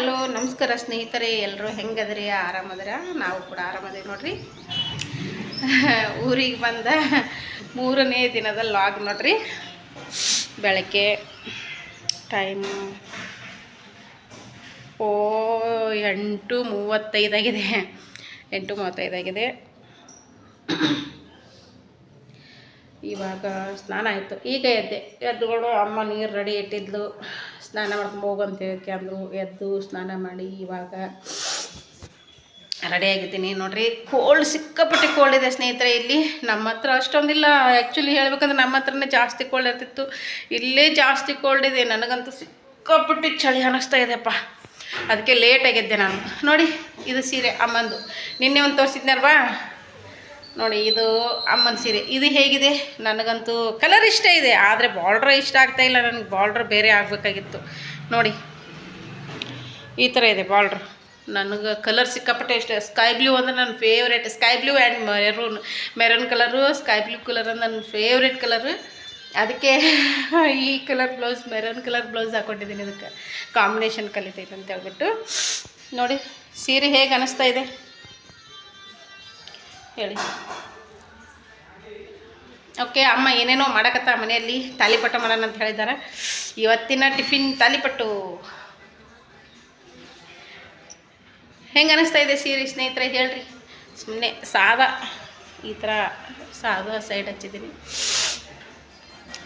Hello, ನಮಸ್ಕಾರ ಸ್ನೇಹಿತರೆ ಎಲ್ಲರೂ ಹೆಂಗದ್ರಿ? ಆರಾಮದ್ರ? ನಾವು ಕೂಡ ಆರಾಮದೇವಿ ನೋಡ್ರಿ. ಊರಿಗೆ ಬಂದ ಮೂರನೇ ದಿನದ ಲಾಗ್ ನೋಡ್ರಿ. ಬೆಳಗ್ಗೆ ಟೈಮ್ ಓ, ಎಂಟು ಮೂವತ್ತೈದಾಗಿದೆ ಎಂಟು ಮೂವತ್ತೈದಾಗಿದೆ ಇವಾಗ ಸ್ನಾನ ಆಯಿತು. ಈಗ ಎದ್ದೆ. ಎದ್ದುಗಳು ಅಮ್ಮ ನೀರು ರೆಡಿ ಇಟ್ಟಿದ್ಲು. ಸ್ನಾನ ಮಾಡ್ಕೊಂಡು ಹೋಗು ಅಂತ ಹೇಳಕ್ಕೆ ಅಂದರು. ಎದ್ದು ಸ್ನಾನ ಮಾಡಿ ಇವಾಗ ರೆಡಿ ಆಗಿದ್ದೀನಿ. ನೋಡ್ರಿ, ಕೋಲ್ಡ್ ಸಿಕ್ಕಾಪಟ್ಟೆ ಕೋಲ್ಡ್ ಇದೆ ಸ್ನೇಹಿತರೆ ಇಲ್ಲಿ. ನಮ್ಮ ಹತ್ರ ಅಷ್ಟೊಂದಿಲ್ಲ. ಆ್ಯಕ್ಚುಲಿ ಹೇಳ್ಬೇಕಂದ್ರೆ ನಮ್ಮ ಹತ್ರನೇ ಜಾಸ್ತಿ ಕೋಲ್ಡ್ ಇರ್ತಿತ್ತು. ಇಲ್ಲೇ ಜಾಸ್ತಿ ಕೋಲ್ಡ್ ಇದೆ. ನನಗಂತೂ ಸಿಕ್ಕಾಪಟ್ಟೆ ಚಳಿ ಅನ್ನಿಸ್ತಾ ಇದೆಯಪ್ಪ. ಅದಕ್ಕೆ ಲೇಟ್ ಆಗಿದ್ದೆ ನಾನು. ನೋಡಿ, ಇದು ಸೀರೆ ಅಮ್ಮಂದು. ನಿನ್ನೆ ಒಂದು ತೋರಿಸಿದ್ನಲ್ವಾ? ನೋಡಿ, ಇದು ಅಮ್ಮನ ಸೀರೆ. ಇದು ಹೇಗಿದೆ? ನನಗಂತೂ ಕಲರ್ ಇಷ್ಟ ಇದೆ. ಆದರೆ ಬಾರ್ಡ್ರ್ ಇಷ್ಟ ಆಗ್ತಾ ಇಲ್ಲ. ನನಗೆ ಬಾರ್ಡ್ರ್ ಬೇರೆ ಆಗಬೇಕಾಗಿತ್ತು. ನೋಡಿ, ಈ ಥರ ಇದೆ ಬಾರ್ಡ್ರ್ ನನಗೆ ಕಲರ್ ಸಿಕ್ಕಾಪಟ್ಟೆ ಇಷ್ಟ. ಸ್ಕೈ ಬ್ಲೂ ಅಂದರೆ ನನ್ನ favourite sky blue and maroon maroon colour sky blue colour ಅಂದ್ರೆ ನನ್ನ ಫೇವ್ರೇಟ್ ಕಲರು ಅದಕ್ಕೆ ಈ colour blouse maroon colour blouse ಹಾಕ್ಕೊಂಡಿದ್ದೀನಿ ಇದಕ್ಕೆ ಕಾಂಬಿನೇಷನ್ ಕಲಿತೈತೆ ಅಂತ ಹೇಳ್ಬಿಟ್ಟು. ನೋಡಿ, ಸೀರೆ ಹೇಗೆ ಅನ್ನಿಸ್ತಾ ಇದೆ? ಹೇಳಿ ಓಕೆ, ಅಮ್ಮ ಏನೇನೋ ಮಾಡಕತ್ತ ಮನೆಯಲ್ಲಿ? ತಾಲಿಪಟ್ಟು ಮಾಡೋಣ ಅಂತ ಹೇಳಿದ್ದಾರೆ. ಇವತ್ತಿನ ಟಿಫಿನ್ ತಾಲಿಪಟ್ಟು ಹೆಂಗೆ ಅನ್ನಿಸ್ತಾ ಇದೆ ಸೀರೆ ಸ್ನೇಹಿತರೆ, ಹೇಳ್ರಿ. ಸುಮ್ಮನೆ ಸಾದ ಈ ಥರ ಸಾದ ಸೈಡ್ ಹಚ್ಚಿದ್ದೀನಿ.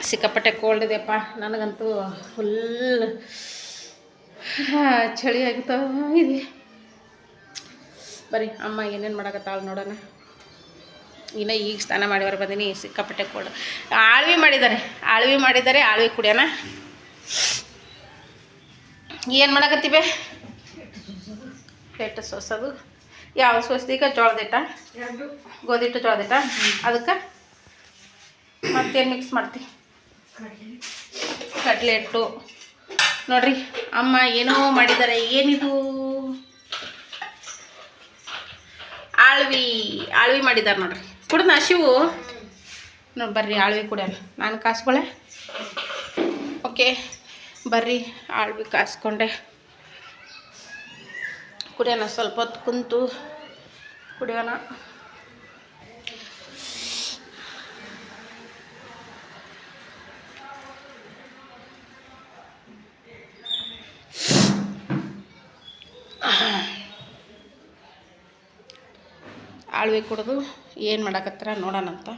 ಸಿಕ್ಕಾಪಟ್ಟೆ ಕೋಲ್ಡ್ ಇದೆಯಪ್ಪ. ನನಗಂತೂ ಫುಲ್ ಚಳಿ ಆಗ್ತಾ ಇದೆ. ಬರೀ ಅಮ್ಮ ಏನೇನು ಮಾಡಕತ್ತಾಳು ನೋಡೋಣ. ಇನ್ನು ಈಗ ಸ್ನಾನ ಮಾಡಿ ಬಂದಿನಿ ಸಿಕ್ಕಾಪಟ್ಟೆ ಕೋಲ್ಡ್ ಆಳ್ವಿ ಮಾಡಿದ್ದಾರೆ ಆಳ್ವಿ ಮಾಡಿದ್ದಾರೆ ಆಳ್ವಿ ಕುಡಿಯೋಣ ಏನು ಮಾಡಕತ್ತೀವಿ? ಹಿಟ್ಟು ಸೋಸೋದು. ಯಾವ ಸೋಸ್ದೀಗ? ಜೋಳದಿಟ್ಟ ಗೋಧಿಟ್ಟು ಜೋಳದಿಟ್ಟ ಅದಕ್ಕೆ ಮತ್ತೇನು ಮಿಕ್ಸ್ ಮಾಡ್ತಿ? ಕಡಲೆ ಹಿಟ್ಟು. ನೋಡ್ರಿ ಅಮ್ಮ ಏನೋ ಮಾಡಿದ್ದಾರೆ ಏನಿದು? ಆಳ್ವಿ ಆಳ್ವಿ ಮಾಡಿದ್ದಾರೆ ನೋಡ್ರಿ. ಕುಡ್ದ ಶಿವು? ನೋಡಿ ಬರ್ರಿ, ಆಳ್ವಿ ಕುಡಿಯೋಣ ನಾನು ಕಾಸ್ಕೊಳೆ. ಓಕೆ, ಬರ್ರಿ, ಆಳ್ವಿ ಕಾಸ್ಕೊಂಡೆ. ಕುಡಿಯೋಣ ಸ್ವಲ್ಪ ಹೊತ್ತು ಕುಂತು ಕುಡಿಯೋಣ ಆಳ್ವಿ ಕುಡಿದು ಏನು ಮಾಡಾಕತ್ತಾರ ನೋಡೋಣಂತ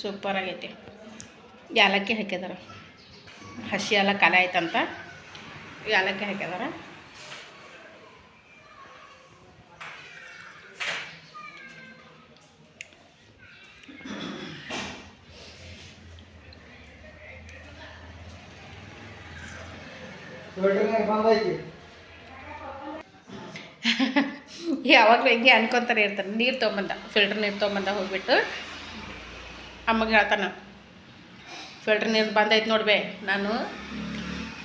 ಸೂಪರ್ ಆಗೈತಿ. ಯಾಲಕ್ಕಿ ಹಾಕಿದಾರ ಹಸಿ ಎಲ್ಲ ಕಲೆ ಆಯ್ತಂತ? ಯಾಲಕ್ಕಿ ಹಾಕಿದಾರ ಯಾವಾಗಲೂ ಹಿಂಗೆ ಅನ್ಕೊತಾರೆ ಇರ್ತಾರೆ. ನೀರು ತೊಗೊಂಬಂದ ಫಿಲ್ಟರ್ ನೀರು ತೊಗೊಂಬಂದ ಹೋಗ್ಬಿಟ್ಟು ಅಮ್ಮಗೆ ಹೇಳ್ತಾನೆ ಫಿಲ್ಟರ್ ನೀರು ಬಂದೈತೆ ನೋಡ್ಬೇ ನಾನು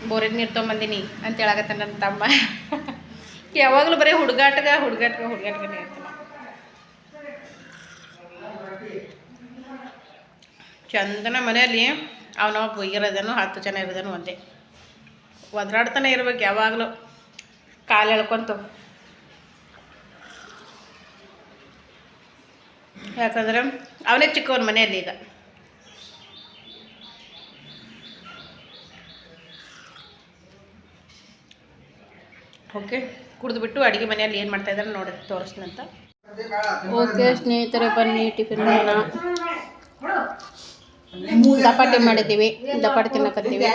ಬೋರಿನ ನೀರು ತೊಗೊಂಬಂದಿನಿ ಅಂತ ಹೇಳಕತ್ತ ನನ್ನ ತಮ್ಮ. ಯಾವಾಗಲೂ ಬರೀ ಹುಡುಗಾಟಗ ಹುಡುಗಾಟಗ, ಹುಡುಗಾಟ್ಗನೇ ಇರ್ತಾನೆ. ಚಂದನ ಮನೆಯಲ್ಲಿ ಅವನೊಬ್ಬ ಇರೋದನು ಹತ್ತು ಜನ ಇರೋದನು ಒಂದೇ. ಒದ್ರಾಡ್ತಾನೆ ಇರ್ಬೇಕು ಯಾವಾಗಲೂ. ಕಾಲು ಎಳ್ಕೊಂತು. ಯಾಕಂದ್ರೆ ಅವನೇ ಚಿಕ್ಕವನ ಮನೆಯಲ್ಲಿ ಈಗ. ಓಕೆ ಕುಡಿದ್ಬಿಟ್ಟು ಅಡುಗೆ ಮನೆಯಲ್ಲಿ ಏನು ಮಾಡ್ತಾ ಇದ್ದಾರೆ ನೋಡಿ ತೋರಿಸ್ನಂತ ಓಕೆ ಸ್ನೇಹಿತರೆ ಬನ್ನಿ ಟಿಫಿನ್ ಮಾಡೋಣ. ದಪಾಟಿ ಮಾಡಿದ್ದೀವಿ. ದಪಾಟಿ ತಿನ್ನಕತ್ತೀವಿ.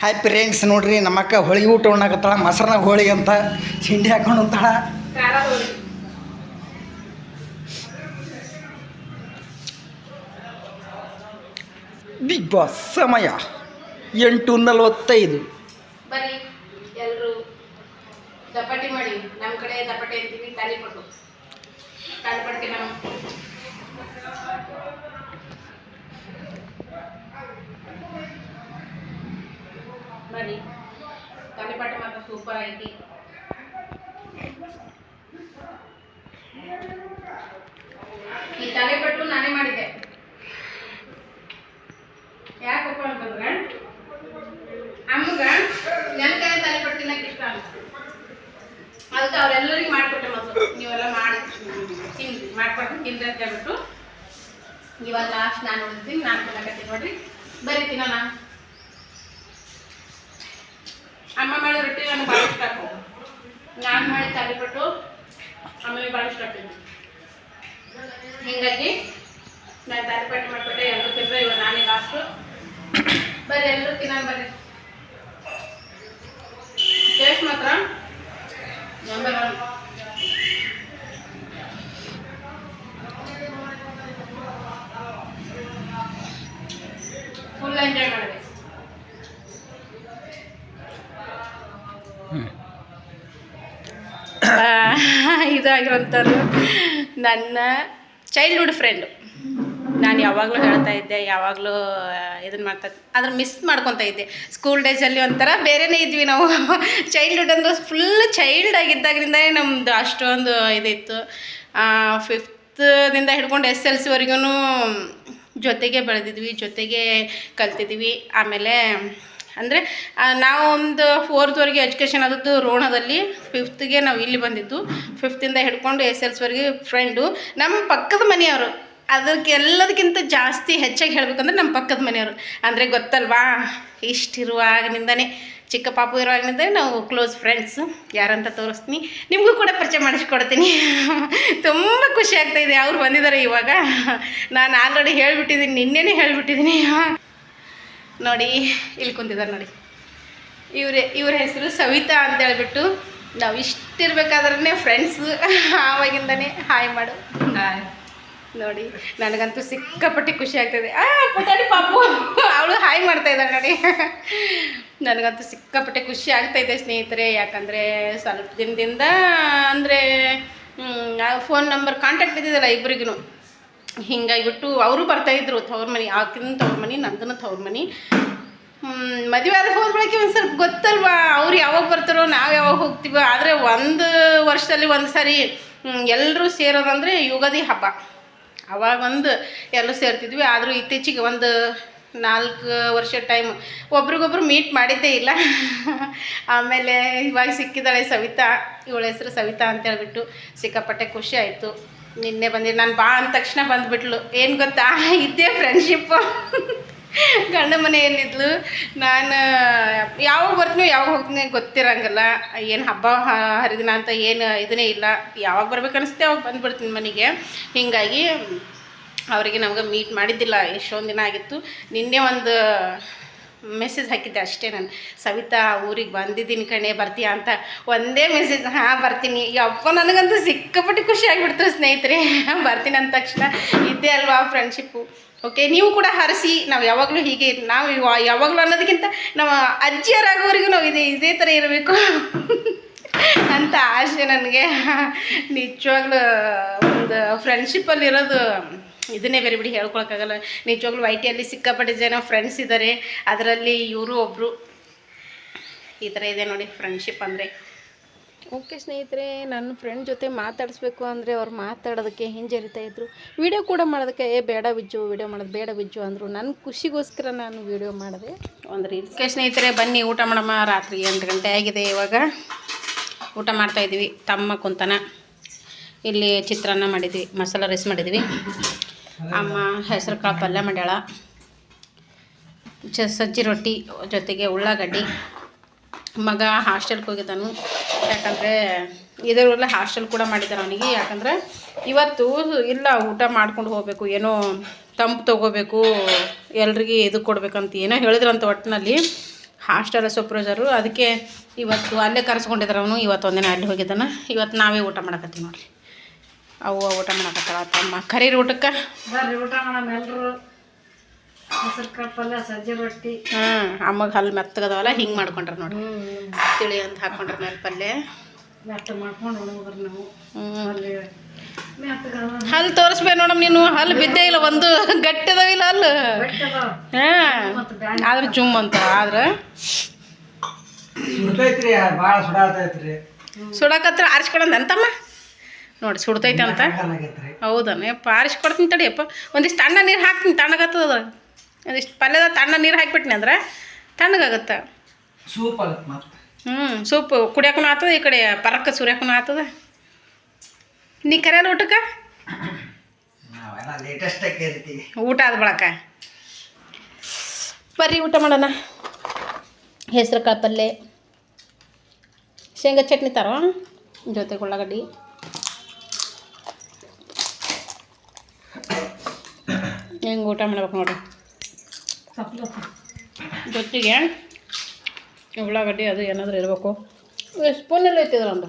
ಹಾಯ್ ಪ್ರಿಯಾಂಕ್ಸ್ ನೋಡ್ರಿ ನಮ್ಮಕ್ಕ ಹೋಳಿಗೆ ಊಟ ಉಣ್ಣಾಕತ್ತಾಳ ಮೊಸರನ ಹೋಳಿಗೆ ಅಂತ ಚಿಂಡಿ ಹಾಕೊಂಡು ಉಂತಾಳ ಬಿಗ್ ಬಾಸ್ ಸಮಯ ಎಂಟು ನಲವತ್ತೈದು. ಬರ್ರಿ ಎಲ್ಲರೂ ದಪಾಟಿ ಮಾಡಿ. ನಮ್ಮ ಕಡೆ ದಪಾಟಿ ಅಂತೀವಿ ತಾಲಿಪಟ್ಟು ತಾಲಿಪಟ್ಟಿಗೆ ನಾವು ತಾಲಿಪಟ್ಟು ಮಾತ್ರ ಸೂಪರ್ ಐತಿ. ಈ ತಲೆಪಟ್ಟು ನಾನೇ ಮಾಡಿದ್ದೆ. ಯಾಕಪ್ಪ ಅಂತಂದ್ರೆ ಅಮ್ಮಗ ನನ್ನ ಕೈ ತಾಲಿಪಟ್ಟು ತಿನ್ನಕ್ಕೆ ಇಷ್ಟ ಅದಕ್ಕೆ ಅವರೆಲ್ಲರಿಗೂ ಮಾಡಿಕೊಟ್ಟೆ ಮತ್ತು ನೀವೆಲ್ಲ ಮಾಡಿ. ತಿನ್ರಿ ಮಾಡ್ಕೊಟ್ಟು ತಿಂದ್ರೆ ಅಂತ ಹೇಳ್ಬಿಟ್ಟು. ಇವಾಗ ಲಾಸ್ಟ್ ನಾನು ಉಳಿಸ್ತೀನಿ ನಾನು ತಿನ್ನಕತ್ತೀನಿ ನೋಡ್ರಿ. ಬರೀ ತಿನ್ನೋಣ. ಅಮ್ಮ ಮಾಡಿದ ರೊಟ್ಟಿ ನನಗೆ ಭಾಳ ಇಷ್ಟ ಆಗ್ತದೆ ನಾನು ಮಾಡಿ ತಾಲಿಪಟ್ಟು ಆಮೇಲೆ ಭಾಳ ಇಷ್ಟ ಆಗ್ತದೆ ಹೀಗಾಗಿ ನಾನು ತಾಲಿಪಟ್ಟು ಮಾಡಿಕೊಟ್ಟೆ ಎಲ್ಲರೂ ತಿಂದ್ರೆ ಇವಾಗ ನಾನೇ ಲಾಸ್ಟು ಬರ್ರಿ ಎಲ್ಲರೂ ತಿನ್ನೋಣ ಬರ್ರಿ ಟೇಸ್ಟ್ ಮಾತ್ರ ನಂಬರ್ ಒನ್ ಫುಲ್ ಎಂಜಾಯ್ ಮಾಡಿದೆ ಇದಾಗಿರೋಂಥವ್ರು ನನ್ನ ಚೈಲ್ಡ್ಹುಡ್ ಫ್ರೆಂಡು ನಾನು ಯಾವಾಗಲೂ ಹೇಳ್ತಾ ಇದ್ದೆ, ಯಾವಾಗಲೂ ಇದನ್ನು ಮಾಡ್ತಾ ಅದ್ರ ಮಿಸ್ ಮಾಡ್ಕೊತಾ ಇದ್ದೆ. ಸ್ಕೂಲ್ ಡೇಸಲ್ಲಿ ಒಂಥರ ಬೇರೆನೇ ಇದ್ವಿ ನಾವು. ಚೈಲ್ಡ್ಹುಡ್ ಅಂದ್ರೆ ಫುಲ್ ಚೈಲ್ಡ್ ಆಗಿದ್ದಾಗ್ರಿಂದನೇ ನಮ್ಮದು ಅಷ್ಟೊಂದು ಇದಿತ್ತು. ಫಿಫ್ತ್ದಿಂದ ಹಿಡ್ಕೊಂಡು ಎಸ್ ಎಲ್ ಸಿವರೆಗೂ ಜೊತೆಗೆ ಬೆಳೆದಿದ್ವಿ, ಜೊತೆಗೆ ಕಲ್ತಿದ್ವಿ. ಆಮೇಲೆ ಅಂದರೆ ನಾವು ಒಂದು ಫೋರ್ತ್ವರೆಗೆ ಎಜುಕೇಷನ್ ಆದದ್ದು ರೋಣದಲ್ಲಿ ಫಿಫ್ತ್ಗೆ ನಾವು ಇಲ್ಲಿ ಬಂದಿದ್ದು. ಫಿಫ್ತಿಂದ ಹಿಡ್ಕೊಂಡು ಎಸ್ ಎಲ್ ಸಿವರೆಗೆ ಫ್ರೆಂಡು ನಮ್ಮ ಪಕ್ಕದ ಮನೆಯವರು, ಅದಕ್ಕೆಲ್ಲದಕ್ಕಿಂತ ಜಾಸ್ತಿ ಹೆಚ್ಚಾಗಿ ಹೇಳ್ಬೇಕಂದ್ರೆ ನಮ್ಮ ಪಕ್ಕದ ಮನೆಯವರು. ಅಂದರೆ ಗೊತ್ತಲ್ವಾ? ಇಷ್ಟಿರುವಾಗಿನಿಂದನೇ, ಚಿಕ್ಕ ಪಾಪು ಇರುವಾಗಿನಿಂದನೇ ನಾವು ಕ್ಲೋಸ್ ಫ್ರೆಂಡ್ಸ್ ಯಾರಂತ ತೋರಿಸ್ತೀನಿ. ನಿಮಗೂ ಕೂಡ ಪರಿಚಯ ಮಾಡಿಸ್ಕೊಡ್ತೀನಿ. ತುಂಬ ಖುಷಿ ಆಗ್ತಾಯಿದೆ ಅವ್ರು ಬಂದಿದ್ದಾರೆ ಇವಾಗ. ನಾನು ಆಲ್ರೆಡಿ ಹೇಳಿಬಿಟ್ಟಿದ್ದೀನಿ, ನಿನ್ನೆನೇ ಹೇಳಿಬಿಟ್ಟಿದ್ದೀನಿ. ನೋಡಿ ಇಲ್ಲಿ ಕುಂತಿದ್ದಾರೆ ನೋಡಿ. ಇವ್ರ ಇವ್ರ ಹೆಸರು ಸವಿತಾ ಅಂತ ಹೇಳ್ಬಿಟ್ಟು ನಾವು ಇಷ್ಟಿರ್ಬೇಕಾದ್ರೆ ಫ್ರೆಂಡ್ಸು ಆವಾಗಿಂದನೇ ಹಾಯ್ ಮಾಡು. ನೋಡಿ ನನಗಂತೂ ಸಿಕ್ಕಾಪಟ್ಟೆ ಖುಷಿ ಆಗ್ತದೆ. ಆ ಪಾಪು. ಅವಳು ಹಾಯ್ ಮಾಡ್ತಾ ಇದ್ದಾಳೆ ನೋಡಿ. ನನಗಂತೂ ಸಿಕ್ಕಾಪಟ್ಟೆ ಖುಷಿ ಆಗ್ತಾಯಿದೆ ಸ್ನೇಹಿತರೆ ಯಾಕಂದರೆ ಸ್ವಲ್ಪ ದಿನದಿಂದ ಅಂದರೆ ಫೋನ್ ನಂಬರ್ ಕಾಂಟ್ಯಾಕ್ಟ್ ಇದ್ದಿದ್ದಲ್ಲ ಇಬ್ಬರಿಗೂ ಹಿಂಗಾಗಿಬಿಟ್ಟು ಅವರು ಬರ್ತಾಯಿದ್ರು ತವ್ರ ಮನೆ ಆಕಿನ ತವ್ರ ಮನೆ ನಂದನ ತವ್ರ ಮನೆ ಮದುವೆ ಆದ ಹೋದ ಬೆಳಗ್ಗೆ ಒಂದು ಸ್ವಲ್ಪ ಗೊತ್ತಲ್ವಾ, ಅವ್ರು ಯಾವಾಗ ಬರ್ತಾರೋ, ನಾವು ಯಾವಾಗ ಹೋಗ್ತೀವೋ, ಆದರೆ ಒಂದು ವರ್ಷದಲ್ಲಿ ಒಂದು ಸಾರಿ ಎಲ್ಲರೂ ಸೇರೋದಂದರೆ ಯುಗಾದಿ ಹಬ್ಬ. ಅವಾಗ ಒಂದು ಎಲ್ಲರೂ ಸೇರ್ತಿದ್ವಿ, ಆದರೂ ಇತ್ತೀಚೆಗೆ ಒಂದು ನಾಲ್ಕು ವರ್ಷ ಟೈಮ್ ಒಬ್ರಿಗೊಬ್ರು ಮೀಟ್ ಮಾಡಿದ್ದೇ ಇಲ್ಲ. ಆಮೇಲೆ ಇವಾಗ ಸಿಕ್ಕಿದ್ದಾಳೆ ಸವಿತಾ, ಇವಳ ಹೆಸರು ಸವಿತಾ ಅಂತ ಹೇಳ್ಬಿಟ್ಟು ಸಿಕ್ಕಾಪಟ್ಟೆ ಖುಷಿ ಆಯಿತು. ನಿನ್ನೆ ಬಂದಿದ್ದು ನಾನು ಬಾ ಅಂದ ತಕ್ಷಣ ಬಂದುಬಿಟ್ಲು. ಏನು ಗೊತ್ತಾ? ಇದ್ದೇ ಫ್ರೆಂಡ್ಶಿಪ್ಪು ಗಂಡ ಮನೆಯಲ್ಲಿದ್ಲು ನಾನು, ಯಾವಾಗ ಬರ್ತೀನಿ ಯಾವಾಗ ಹೋಗ್ತೀನಿ ಗೊತ್ತಿರಂಗಿಲ್ಲ. ಏನು ಹಬ್ಬ ಹರಿದಿನ ಅಂತ ಏನು ಇದನ್ನೇ ಇಲ್ಲ. ಯಾವಾಗ ಬರ್ಬೇಕು ಅನಿಸುತ್ತೆ ಅವಾಗ ಬಂದುಬಿಡ್ತೀನಿ ಮನೆಗೆ. ಹೀಗಾಗಿ ಅವರಿಗೆ ನಮ್ಗೆ ಮೀಟ್ ಮಾಡಿದ್ದಿಲ್ಲ. ಎಷ್ಟೊಂದು ದಿನ ಆಗಿತ್ತು. ನಿನ್ನೆ ಒಂದು ಮೆಸೇಜ್ ಹಾಕಿದ್ದೆ ಅಷ್ಟೇ ನಾನು, ಸವಿತಾ, ಊರಿಗೆ ಬಂದಿದ್ದೀನಿ ಕಣೆ, ಬರ್ತೀಯಾ ಅಂತ ಒಂದೇ ಮೆಸೇಜ್ ಹಾಂ, ಬರ್ತೀನಿ. ಯಪ್ಪ ನನಗಂತೂ ಸಿಕ್ಕಾಪಟ್ಟೆ ಖುಷಿ ಆಗಿಬಿಡ್ತು ಸ್ನೇಹಿತರೆ. ಬರ್ತೀನಿ ಅಂದ ತಕ್ಷಣ ಇದ್ದೇ ಅಲ್ವಾ ಫ್ರೆಂಡ್ಶಿಪ್ಪು ಓಕೆ ನೀವು ಕೂಡ ಹರಿಸಿ, ನಾವು ಯಾವಾಗಲೂ ಹೀಗೆ, ನಾವು ಯಾವಾಗಲೂ ಅನ್ನೋದಕ್ಕಿಂತ ನಮ್ಮ ಅಜ್ಜಿಯರಾಗೋವರೆಗೂ ನಾವು ಇದೇ ಇದೇ ಥರ ಇರಬೇಕು ಅಂತ ಆಸೆ ನನಗೆ. ನಿಜವಾಗ್ಲೂ, ಒಂದು ಫ್ರೆಂಡ್ಶಿಪ್ಪಲ್ಲಿ ಇರೋದು ಇದನ್ನೇ ಬೇರೆ ಬಿಡಿ ಹೇಳ್ಕೊಳಕ್ಕಾಗಲ್ಲ. ನಿಜವಾಗ್ಲೂ ಐ ಟಿಯಲ್ಲಿ ಸಿಕ್ಕಾಪಟ್ಟೆ ಜನ ಫ್ರೆಂಡ್ಸ್ ಇದ್ದಾರೆ ಅದರಲ್ಲಿ ಇವರು ಒಬ್ಬರು ಈ ಥರ ಇದೆ ನೋಡಿ ಫ್ರೆಂಡ್ಶಿಪ್ ಅಂದರೆ. ಓಕೆ ಸ್ನೇಹಿತರೆ ನನ್ನ ಫ್ರೆಂಡ್ ಜೊತೆ ಮಾತಾಡಿಸ್ಬೇಕು ಅಂದರೆ ಅವ್ರು ಮಾತಾಡೋದಕ್ಕೆ ಹಿಂಜರಿತಾ ಇದ್ರು. ವೀಡಿಯೋ ಕೂಡ ಮಾಡೋದಕ್ಕೆ ಏ ಬೇಡ ವಿಜ್ಜು ವಿಡಿಯೋ ಮಾಡೋದು ಬೇಡ ವಿಜ್ಜು ಅಂದರು. ನನ್ನ ಖುಷಿಗೋಸ್ಕರ ನಾನು ವಿಡಿಯೋ ಮಾಡಿದೆ. ಒಂದು ರೀಲ್ಸ್. ಓಕೆ ಸ್ನೇಹಿತರೆ ಬನ್ನಿ ಊಟ ಮಾಡಮ್ಮ. ರಾತ್ರಿ ಎಂಟು ಗಂಟೆ ಆಗಿದೆ ಇವಾಗ. ಊಟ ಮಾಡ್ತಾಯಿದ್ದೀವಿ ತಮ್ಮ ಕುಂತನ. ಇಲ್ಲಿ ಚಿತ್ರಾನ್ನ ಮಾಡಿದ್ವಿ ಮಸಾಲ ರೈಸ್ ಮಾಡಿದ್ವಿ. ಅಮ್ಮ ಹೆಸರು ಕಾಳು ಪಲ್ಯ ಮಾಡ್ಯಾಳ. ಚ ಸಜ್ಜಿ ರೊಟ್ಟಿ ಜೊತೆಗೆ ಉಳ್ಳಾಗಡ್ಡಿ. ಮಗ ಹಾಸ್ಟೆಲ್ಗೆ ಹೋಗಿದ್ದಾನು. ಯಾಕಂದರೆ ಇದರಲ್ಲ ಹಾಸ್ಟೆಲ್ ಕೂಡ ಮಾಡಿದ್ದಾರೆ ಅವನಿಗೆ. ಯಾಕಂದರೆ ಇವತ್ತು ಇಲ್ಲ, ಊಟ ಮಾಡ್ಕೊಂಡು ಹೋಗಬೇಕು, ಏನೋ ತಂಪು ತೊಗೋಬೇಕು, ಎಲ್ರಿಗೆ ಇದು ಕೊಡಬೇಕಂತ ಏನೋ ಹೇಳಿದ್ರಂತ ಒಟ್ಟಿನಲ್ಲಿ ಹಾಸ್ಟೆಲ್ ಸೂಪ್ರೈಸರು ಅದಕ್ಕೆ ಇವತ್ತು ಅಲ್ಲೇ ಕರೆಸ್ಕೊಂಡಿದ್ರು ಅವನು. ಇವತ್ತು ಒಂದಿನ ಅಲ್ಲಿ ಹೋಗಿದ್ದಾನೆ. ಇವತ್ತು ನಾವೇ ಊಟ ಮಾಡಕತ್ತೀವಿ ನೋಡಿರಿ. ಅವು ಊಟ ಮಾಡಕತ್ತಾಳ ತಮ್ಮ ಕರೀರಿ ಊಟಕ್ಕೆ? ಬರ್ರಿ ಊಟ ಮಾಡಮ್ ಎಲ್ರು. ಹೆಸರು ಕಾಳು ಪಲ್ಯ ಸಜ್ಜಿ ರೊಟ್ಟಿ. ಹಾಂ ಅಮ್ಮಗೆ ಹಲ್ಲು ಮೆತ್ತಗದವಲ್ಲ ಹಿಂಗೆ ಮಾಡ್ಕೊಂಡ್ರೆ ನೋಡಿ ತಿಳಿ ಅಂತ ಹಾಕೊಂಡ್ರೆ ಮೇಲೆ ಪಲ್ಯ. ಮೆತ್ತ ಮಾಡ್ಕೊಂಡು ಉಣ್ಬೋದ್ರಿ ನಾವು. ಅಲ್ಲಿ ಹಲ್ಲು ತೋರಿಸ್ಬೇಕು ನೋಡಮ್ ನೀನು. ಹಲ್ಲು ಬಿದ್ದೇ ಇಲ್ಲ ಒಂದು ಗಟ್ಟಿದಾವಿಲ್ಲ ಹಲ್ಲು ಬೆಟ್ಟದ ಹಾಂ. ಆದ್ರೆ ಜುಮ್ ಅಂತ ಆದ್ರೆ? ಸುಡಾಕತ್ರ ಆರಿಸ್ಕೊಡಂದ ಅಂತಮ್ಮ. ನೋಡಿ ಸುಡ್ತೈತೆ ಅಂತ. ಆಗೈತ್ರಿ ಹೌದನ ಕೊಡ್ತೀನಿ ತಡಿ ತಡಿಯಪ್ಪ ಒಂದಿಷ್ಟು ತಣ್ಣ ನೀರು ಹಾಕ್ತೀನಿ ತಣ್ಣಗತ್ತದ ಅದು ಒಂದಿಷ್ಟು ಪಲ್ಯದ ತಣ್ಣ ನೀರು ಹಾಕ್ಬಿಟ್ನಿ ಅಂದ್ರೆ ತಣ್ಣಗಾಗತ್ತೆ. ಸೂಪ್ ಹ್ಞೂ ಸೂಪ್ ಕುಡಿಯೋಕ್ಕೂ ಆತದ ಈ ಕಡೆ ಪರಕ್ಕ ಸುರಿಯೋಕ್ಕೂ ಆತದ ನೀ ಕರೆಯಲ್ಲ ಊಟಕ್ಕೆ? ಊಟ ಆದ ಬಳಕ. ಬರ್ರಿ ಊಟ ಮಾಡೋಣ. ಹೆಸ್ರು ಕಾಳು ಪಲ್ಯ ಶೇಂಗಾ ಚಟ್ನಿ ತರೋ ಜೊತೆಗೆ ಉಳ್ಳಾಗಡ್ಡಿ. ಹೆಂಗೆ ಊಟ ಮಾಡ್ಬೇಕು ನೋಡ್ರಿ ತಪ್ಪಲತ್ತ ಜೊತೆಗೆ ಉಳ್ಳಾಗಡ್ಡಿ ಅದು ಏನಾದರೂ ಇರಬೇಕು ಸ್ಪೂನೆಲ್ಲ ಐತಿದ್ರ ಒಂದು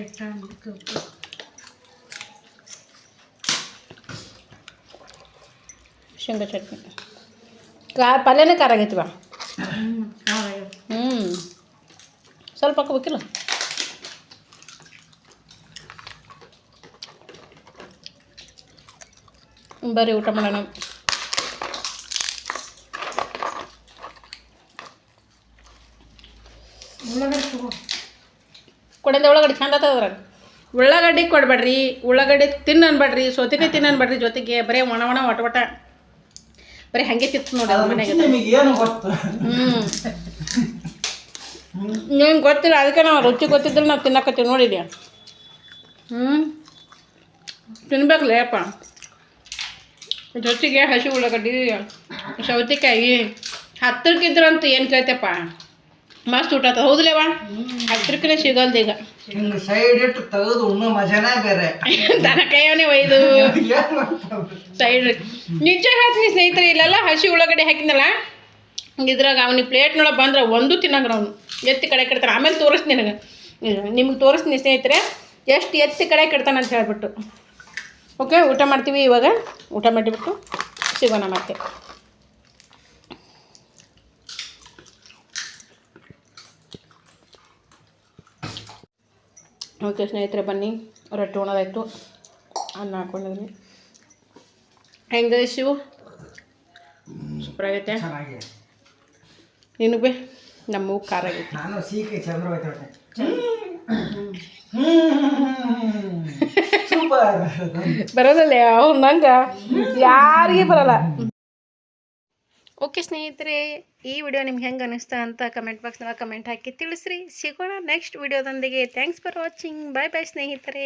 ಇಟ್ಟ ಉಪ್ಪು ಶೇಂಗಾ ಚಟ್ನಿ ಕಾ ಪಲ್ಯನೇ ಖಾರ ಆಗೈತಿ ಬಾ ಹ್ಞೂ ಖಾರ ಆಗೈತೆ. ಹ್ಞೂ ಸ್ವಲ್ಪ ಹಾಕೋಬೇಕಿಲ್ಲ ಬರ್ರಿ ಊಟ ಮಾಡೋಣ. ಕೊಡಂದ ಉಳ್ಳಾಗಡ್ಡಿ ಚಂದ ಅದ್ರಾಗ. ಉಳ್ಳಾಗಡ್ಡಿ ಕೊಡಬೇಡ್ರಿ ಉಳ್ಳಾಗಡ್ಡಿ ತಿನ್ನ ಅನ್ಬೇಡ್ರಿ ಸೌತೆಕಾಯಿ ತಿನ್ನ ಅನ್ಬೇಡ್ರಿ ಜೊತೆಗೆ ಬರೀ ಒಣ ಒಣ ಒಟ ಒಟ ಬರೀ ಹಂಗೆ ತಿತ್ತು ನೋಡಿ ಅದ್ರ ಮನೆಗೆ ನಿಮಗೆ ಏನು ಗೊತ್ತು? ಹ್ಞೂ ನಿಮ್ಗೆ ಗೊತ್ತಿಲ್ಲ ಅದಕ್ಕೆ ನಾವು ರುಚಿ ಗೊತ್ತಿದ್ರೆ ನಾವು ತಿನ್ನಕತ್ತೀವಿ ನೋಡಿದ್ಯಾ ಹ್ಞೂ ತಿನ್ಬೇಕಲ್ಲ ಅಪ್ಪ. ಜೊತೆಗೆ ಹಸಿ ಉಳ್ಳಾಗಡ್ಡಿ ಸೌತೆಕಾಯಿ ಹತ್ತಿರಕ್ಕಿದ್ರಂತೂ ಏನು ಕೇಳ್ತೇಪ್ಪ? ಮಸ್ತ್ ಊಟ ಹೌದಲೇ ವಾ ಹತ್ತಿರಕ್ಕೇ ಸಿಗಲ್ದು ಈಗ. ಹಿಂಗೆ ಸೈಡ್ ಇಟ್ಟು ತೆಗೆದು ಉಣ್ಣೋ ಮಜಾನೇ ಬೇರೆ. ಕೈಯವನೇ ಒಯ್ದು? ಸೈಡ್ ನಿಜ ಹೇಳ್ತೀನಿ ಸ್ನೇಹಿತರೆ ಇಲ್ಲೆಲ್ಲ ಹಸಿ ಉಳ್ಳಾಗಡ್ಡೆ ಹಾಕಿದ್ನಲ್ಲ ಇದ್ರಾಗ ಅವನಿಗೆ ಪ್ಲೇಟ್ನೊಳಗೆ ಬಂದ್ರೆ ಒಂದು ತಿನ್ನಂಗ್ರ ಅವನು. ಎತ್ತಿ ಕಡೆ ಕೆಡ್ತಾನೆ. ಆಮೇಲೆ ತೋರಿಸ್ತೀನಿ ನನಗೆ. ನಿಮ್ಗೆ ತೋರಿಸ್ತೀನಿ ಸ್ನೇಹಿತರೆ ಎಷ್ಟು ಎತ್ತಿ ಕಡೆ ಕೆಡ್ತಾನೆ ಅಂತ ಹೇಳ್ಬಿಟ್ಟು. ಓಕೆ ಊಟ ಮಾಡ್ತೀವಿ ಇವಾಗ. ಊಟ ಮಾಡಿಬಿಟ್ಟು ಸಿಗೋಣ ಮತ್ತೆ. ಓಕೆ ಸ್ನೇಹಿತರೆ ಬನ್ನಿ. ರೊಟ್ಟಿ ಉಣೋದಾಯಿತು ಅನ್ನ ಹಾಕೊಂಡಿದ್ವಿ ಹೆಂಗೆ ಶಿವು? ಸೂಪರ್ ಆಗೈತೆ. ನಿನಗೆ ನಮ್ಮ ಖಾರ ಆಗೈತೆ. ಬರೋದಲ್ಲ? ನಂಗೆ ಯಾರಿಗೆ ಬರಲ್ಲ. ಓಕೆ ಸ್ನೇಹಿತರೆ, ಈ ವಿಡಿಯೋ ನಿಮ್ಗೆ ಹೆಂಗೆ ಅನಿಸ್ತಾ ಅಂತ ಕಮೆಂಟ್ ಬಾಕ್ಸ್ನಾಗ ಕಮೆಂಟ್ ಹಾಕಿ ತಿಳಿಸ್ರಿ. ಸಿಗೋಣ next ವಿಡಿಯೋದೊಂದಿಗೆ. Thanks for watching bye bye ಸ್ನೇಹಿತರೆ.